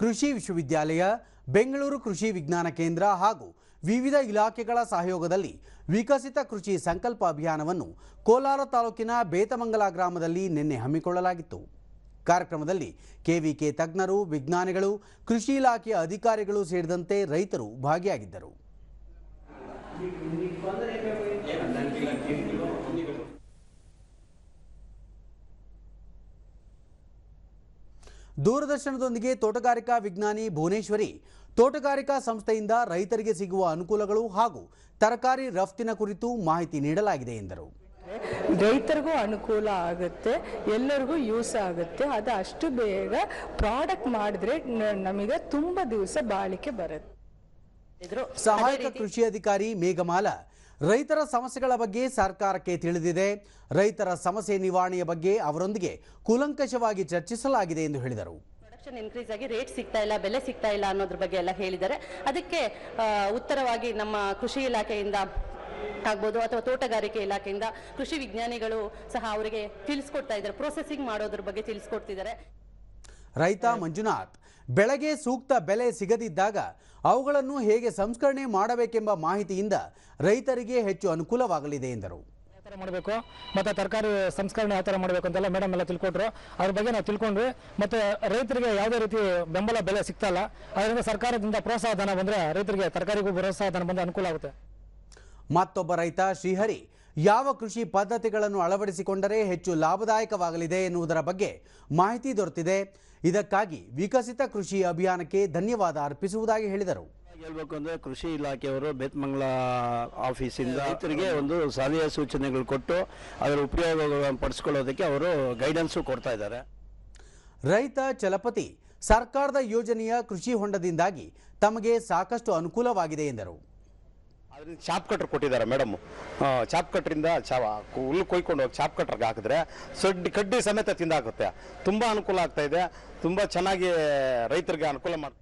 ಕೃಷಿ ವಿಶ್ವವಿದ್ಯಾಲಯ, ಬೆಂಗಳೂರು ಕೃಷಿ ವಿಜ್ಞಾನ ಕೇಂದ್ರ ಹಾಗೂ ವಿವಿಧ ಇಲಾಖೆಗಳ ಸಹಯೋಗದಲ್ಲಿ ವಿಕಸಿತ ಕೃಷಿ ಸಂಕಲ್ಪ ಅಭಿಯಾನವನ್ನು ಕೋಲಾರ ತಾಲೂಕಿನ ಬೇತಮಂಗಲ ಗ್ರಾಮದಲ್ಲಿ ನಿನ್ನೆ ಹಮ್ಮಿಕೊಳ್ಳಲಾಗಿತ್ತು. ಕಾರ್ಯಕ್ರಮದಲ್ಲಿ ಕೆವಿಕೆ ತಜ್ಞರು, ವಿಜ್ಞಾನಿಗಳು, ಕೃಷಿ ಇಲಾಖೆಯ ಅಧಿಕಾರಿಗಳು ಸೇರಿದಂತೆ ರೈತರು ಭಾಗಿಯಾಗಿದ್ದರು. ದೂರದರ್ಶನದೊಂದಿಗೆ ತೋಟಗಾರಿಕಾ ವಿಜ್ಞಾನಿ ಭುವನೇಶ್ವರಿ ತೋಟಗಾರಿಕಾ ಸಂಸ್ಥೆಯಿಂದ ರೈತರಿಗೆ ಸಿಗುವ ಅನುಕೂಲಗಳು ಹಾಗೂ ತರಕಾರಿ ರಫ್ತಿನ ಕುರಿತು ಮಾಹಿತಿ ನೀಡಲಾಗಿದೆ ಎಂದರು. ರೈತರಿಗೂ ಅನುಕೂಲ ಆಗುತ್ತೆ ಎಲ್ಲರಿಗೂ ಯೂಸ್ ಆಗುತ್ತೆ. ಅದು ಅಷ್ಟು ಬೇಗ ಪ್ರಾಡಕ್ಟ್ ಮಾಡಿದ್ರೆ ನಮಗೆ ತುಂಬ ದಿವಸ ಬಾಳಿಕೆ ಬರುತ್ತೆ. ಸಹಾಯಕ ಕೃಷಿ ಅಧಿಕಾರಿ ಮೇಘಮಾಲ ರೈತರ ಸಮಸ್ಯೆಗಳ ಬಗ್ಗೆ ಸರ್ಕಾರಕ್ಕೆ ತಿಳಿದಿದೆ. ರೈತರ ಸಮಸ್ಯೆ ನಿವಾರಣೆಯ ಬಗ್ಗೆ ಅವರೊಂದಿಗೆ ಕೂಲಂಕಷವಾಗಿ ಚರ್ಚಿಸಲಾಗಿದೆ ಎಂದು ಹೇಳಿದರು. ಪ್ರೊಡಕ್ಷನ್ ಇನ್ಕ್ರೀಸ್ ಆಗಿ ರೇಟ್ ಸಿಗ್ತಾ ಇಲ್ಲ ಬೆಲೆ ಸಿಗ್ತಾ ಇಲ್ಲ ಅನ್ನೋದ್ರ ಬಗ್ಗೆ ಎಲ್ಲ ಹೇಳಿದ್ದಾರೆ. ಅದಕ್ಕೆ ಉತ್ತರವಾಗಿ ನಮ್ಮ ಕೃಷಿ ಇಲಾಖೆಯಿಂದ ಆಗ್ಬೋದು ಅಥವಾ ತೋಟಗಾರಿಕೆ ಇಲಾಖೆಯಿಂದ ಕೃಷಿ ವಿಜ್ಞಾನಿಗಳು ಸಹ ಅವರಿಗೆ ತಿಳಿಸ್ಕೊಡ್ತಾ ಇದ್ದಾರೆ. ಪ್ರೊಸೆಸಿಂಗ್ ಮಾಡೋದ್ರ ಬಗ್ಗೆ ತಿಳಿಸ್ಕೊಡ್ತಿದ್ದಾರೆ. ರೈತ ಮಂಜುನಾಥ್. ಬೆಳೆಗೆ ಸೂಕ್ತ ಬೆಲೆ ಸಿಗದಿದ್ದಾಗ ಅವುಗಳನ್ನು ಹೇಗೆ ಸಂಸ್ಕರಣೆ ಮಾಡಬೇಕೆಂಬ ಮಾಹಿತಿಯಿಂದ ರೈತರಿಗೆ ಹೆಚ್ಚು ಅನುಕೂಲವಾಗಲಿದೆ ಎಂದರು. ಥರ ಮಾಡಬೇಕು? ಮತ್ತು ತರಕಾರಿ ಸಂಸ್ಕರಣೆ ಯಾವ ಥರ ಮಾಡಬೇಕು ಅಂತೆಲ್ಲ ಮೇಡಮ್ ಎಲ್ಲ ತಿಳ್ಕೊಟ್ರು. ಅದ್ರ ಬಗ್ಗೆ ನಾವು ತಿಳ್ಕೊಂಡ್ವಿ. ಮತ್ತು ರೈತರಿಗೆ ಯಾವುದೇ ರೀತಿ ಬೆಂಬಲ ಬೆಲೆ ಸಿಗ್ತಾ ಇಲ್ಲ. ಅದರಿಂದ ಸರ್ಕಾರದಿಂದ ಪ್ರೋತ್ಸಾಹ ಧನ ಬಂದರೆ ರೈತರಿಗೆ ತರಕಾರಿಗೂ ಪ್ರೋತ್ಸಾಹ ಧನ ಬಂದು ಅನುಕೂಲ ಆಗುತ್ತೆ. ಮತ್ತೊಬ್ಬ ರೈತ ಶ್ರೀಹರಿ ಯಾವ ಕೃಷಿ ಪದ್ಧತಿಗಳನ್ನು ಅಳವಡಿಸಿಕೊಂಡರೆ ಹೆಚ್ಚು ಲಾಭದಾಯಕವಾಗಲಿದೆ ಎನ್ನುವುದರ ಬಗ್ಗೆ ಮಾಹಿತಿ ದೊರೆತಿದೆ. ಇದಕ್ಕಾಗಿ ವಿಕಸಿತ ಕೃಷಿ ಅಭಿಯಾನಕ್ಕೆ ಧನ್ಯವಾದ ಅರ್ಪಿಸುವುದಾಗಿ ಹೇಳಿದರು. ಹೇಳ್ಬೇಕು ಅಂದ್ರೆ ಕೃಷಿ ಇಲಾಖೆಯವರು ಬೆತ್ಮಂಗ್ಲ ಆಫೀಸಿಂದ ರೈತರಿಗೆ ಒಂದು ಸಲಹೆ ಸೂಚನೆಗಳು ಕೊಟ್ಟು ಅದರ ಉಪಯೋಗಗಳನ್ನು ಪಡಿಸ್ಕೊಳ್ಳೋದಕ್ಕೆ ಅವರು ಗೈಡೆನ್ಸು ಕೊಡ್ತಾ ಇದ್ದಾರೆ. ರೈತ ಚಲಪತಿ ಸರ್ಕಾರದ ಯೋಜನೆಯ ಕೃಷಿ ಹೊಂಡದಿಂದಾಗಿ ತಮಗೆ ಸಾಕಷ್ಟು ಅನುಕೂಲವಾಗಿದೆ ಎಂದರು. ಅದರಿಂದ ಚಾಪ್ ಕಟ್ರ್ ಕೊಟ್ಟಿದ್ದಾರೆ ಮೇಡಮ್. ಚಾಪ್ ಕಟ್ರಿಂದ ಚಾವ ಹುಲ್ಲು ಕೊಯ್ಕೊಂಡು ಹೋಗಿ ಚಾಪ್ ಕಟ್ರಿಗೆ ಹಾಕಿದ್ರೆ ಸಡ್ಡಿ ಕಡ್ಡಿ ಸಮೇತ ತಿಂದಾಕುತ್ತೆ ತುಂಬ ಅನುಕೂಲ ಆಗ್ತಾ ಇದೆ. ತುಂಬ ಚೆನ್ನಾಗಿ ರೈತರಿಗೆ ಅನುಕೂಲ ಮಾಡ್ತಾ